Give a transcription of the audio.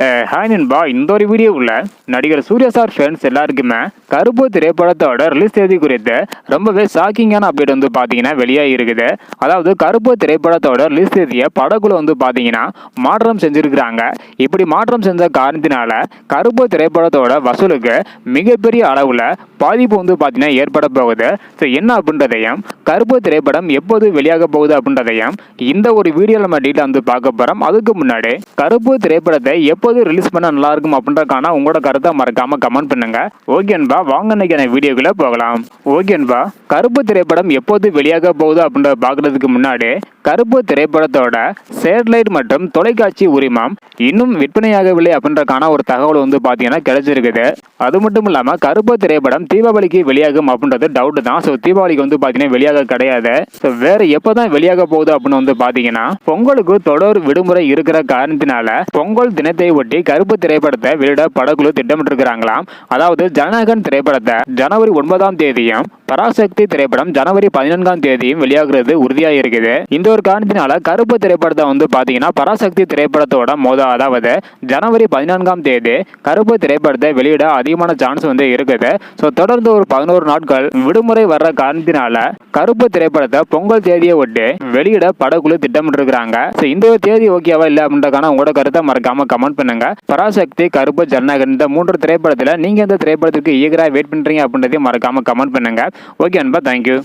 Hi நண்பா. இந்த ஒரு வீடியோவில் நடிகர் சூர்யா சார் ஃபேன்ஸ் எல்லாருக்குமே கருப்பு திரைப்படத்தோட ரிலீஸ் தேதி குறித்து ரொம்பவே ஷாக்கிங்கான அப்டேட் வந்து பார்த்தீங்கன்னா வெளியாக இருக்குது. அதாவது கருப்பு திரைப்படத்தோட ரிலீஸ் தேதியை படக்குழு வந்து பார்த்தீங்கன்னா மாற்றம் செஞ்சுருக்கிறாங்க. இப்படி மாற்றம் செஞ்ச காரணத்தினால கருப்பு திரைப்படத்தோட வசூலுக்கு மிகப்பெரிய அளவில் பாதிப்பு வந்து பார்த்தீங்கன்னா ஏற்பட போகுது. ஸோ என்ன அப்படின்றதையும் கருப்பு திரைப்படம் எப்போது வெளியாக போகுது அப்படின்றதையும் இந்த ஒரு வீடியோவில் நம்ம டீட்டெயில் வந்து பார்க்க போகிறோம் அதுக்கு முன்னாடி கருப்பு திரைப்படத்தை எப்போது ரிலீஸ் பண்ணால் நல்லா இருக்கும் அப்படின்றக்கான உங்களோட கருத்தை மறக்காம கமெண்ட் பண்ணுங்க. ஓகேன்பா வாங்க இன்னைக்கான வீடியோக்குள்ளே போகலாம். ஓகேன்பா கருப்பு திரைப்படம் எப்போது வெளியாக போகுது அப்படின்ற பார்க்குறதுக்கு முன்னாடி கருப்பு திரைப்படத்தோட சேட்டலைட் மற்றும் தொலைக்காட்சி உரிமம் இன்னும் விற்பனையாகவில்லை அப்படின்றக்கான ஒரு தகவல் வந்து பார்த்தீங்கன்னா கிடைச்சிருக்குது. அது மட்டும் இல்லாமல் கருப்பு திரைப்படம் தீபாவளிக்கு வெளியாகும் அப்படின்றது டவுட் தான். ஸோ தீபாவளிக்கு வந்து பார்த்தீங்கன்னா வெளியாக கிடையாது. ஸோ வேற எப்போ தான் வெளியாக போகுது அப்படின்னு வந்து பார்த்தீங்கன்னா பொங்கலுக்கு தொடர் விடுமுறை இருக்கிற காரணத்தினால பொங்கல் தினத்தை ஒட்டி கருப்பு திரைப்படத்தை வெளியிட படக்குழு திட்டமிட்டிருக்கிறாங்களாம். அதாவது ஜனநாயகன் திரைப்படத்தை ஜனவரி ஒன்பதாம் தேதியும் பராசக்தி திரைப்படம் ஜனவரி பதினான்காம் தேதியும் வெளியாகிறது உறுதியாக இருக்குது இந்த ஒரு காரணத்தினால கருப்பு திரைப்படத்தை வந்து பார்த்தீங்கன்னா பராசக்தி திரைப்படத்தோட மோத அதாவது ஜனவரி பதினான்காம் தேதி கருப்பு திரைப்படத்தை வெளியிட அதிகமான சான்ஸ் வந்து இருக்குது. ஸோ தொடர்ந்து ஒரு பதினோரு நாட்கள் விடுமுறை வர்ற காரணத்தினால கருப்பு திரைப்படத்தை பொங்கல் தேதியை ஒட்டி வெளியிட படக்குழு திட்டமிட்டிருக்கிறாங்க. ஸோ இந்த ஒரு தேதி ஓகேவா இல்லை அப்படின்றக்கான உங்களோட கருத்தை மறக்காம கமெண்ட் பண்ணுங்க. பராசக்தி கருப்பு ஜனநாயகன் இந்த மூன்று திரைப்படத்தில் நீங்க இந்த திரைப்படத்துக்கு ஈகராக வெயிட் பண்றீங்க அப்படின்றதையும் மறக்காம கமெண்ட் பண்ணுங்க. ஓகே அன்பா தேங்க்யூ